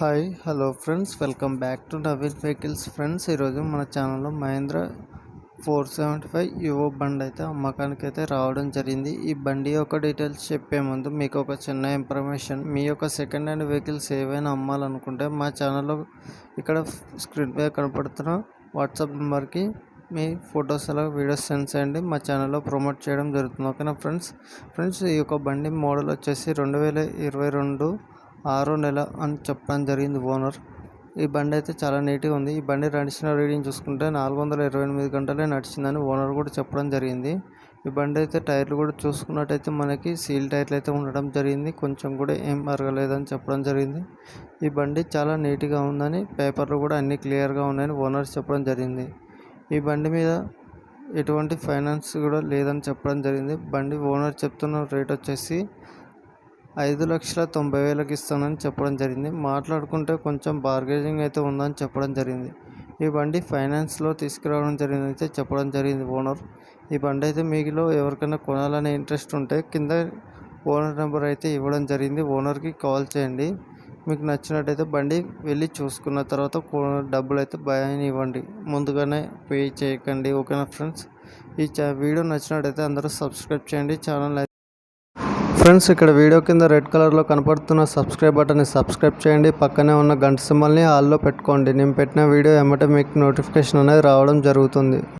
Hi hello friends. Welcome back to double vehicles. Friends ఈరోజు మన ఛానల్లో Mahindra four seventy five Yuvo బండి అయితే అమ్మకానికి అయితే రావడం జరిగింది. ఈ బండి యొక్క డీటెయిల్స్ చెప్పే ముందు మీకు ఒక చిన్న ఇన్ఫర్మేషన్. మీ యొక్క సెకండ్ హ్యాండ్ వెహికల్స్ ఏవైనా అమ్మాలనుకుంటే మా ఛానల్లో ఇక్కడ స్క్రీన్ పై కనపడుతున్న వాట్సాప్ నెంబర్కి మీ ఫొటోస్ అలా వీడియోస్ సెండ్ చేయండి. మా ఛానల్లో ప్రమోట్ చేయడం జరుగుతుంది. ఓకేనా ఫ్రెండ్స్? ఫ్రెండ్స్ ఈ యొక్క బండి మోడల్ వచ్చేసి రెండు వేల ఇరవై రెండు ఆరో నెల అని చెప్పడం జరిగింది ఓనర్. ఈ బండి అయితే చాలా నీట్గా ఉంది. ఈ బండి నడిచిన రీడింగ్ చూసుకుంటే నాలుగు వందల ఇరవై ఎనిమిది గంటలే నడిచిందని ఓనర్ కూడా చెప్పడం జరిగింది. ఈ బండి అయితే టైర్లు కూడా చూసుకున్నట్టయితే మనకి సీల్ టైర్లు అయితే ఉండడం జరిగింది. కొంచెం కూడా ఏం అరగలేదని చెప్పడం జరిగింది. ఈ బండి చాలా నీట్గా ఉందని పేపర్లు కూడా అన్ని క్లియర్గా ఉన్నాయని ఓనర్ చెప్పడం జరిగింది. ఈ బండి మీద ఎటువంటి ఫైనాన్స్ కూడా లేదని చెప్పడం జరిగింది. బండి ఓనర్ చెప్తున్న రేట్ వచ్చేసి ఐదు లక్షల తొంభై వేలకు ఇస్తానని చెప్పడం జరిగింది. మాట్లాడుకుంటే కొంచెం బార్గెనింగ్ అయితే ఉందని చెప్పడం జరిగింది. ఈ బండి ఫైనాన్స్లో తీసుకురావడం జరిగింది అయితే చెప్పడం జరిగింది ఓనర్. ఈ బండి అయితే మీలో ఎవరికైనా కొనాలనే ఇంట్రెస్ట్ ఉంటే కింద ఓనర్ నెంబర్ అయితే ఇవ్వడం జరిగింది. ఓనర్కి కాల్ చేయండి. మీకు నచ్చినట్టయితే బండి వెళ్ళి చూసుకున్న తర్వాత డబ్బులు అయితే భయాన్ని ఇవ్వండి. ముందుగానే పే చేయకండి. ఓకేనా ఫ్రెండ్స్? ఈ చా- వీడియో నచ్చినట్టయితే అందరూ సబ్స్క్రైబ్ చేయండి. ఛానల్ ఫ్రెండ్స్ ఇక్కడ వీడియో కింద రెడ్ కలర్లో కనపడుతున్న సబ్స్క్రైబ్ బటన్ని సబ్స్క్రైబ్ చేయండి. పక్కనే ఉన్న గంట సింబల్ని ఆల్లో పెట్టుకోండి. నేను పెట్టిన వీడియో ఎమ్మటే మీకు నోటిఫికేషన్ అనేది రావడం జరుగుతుంది.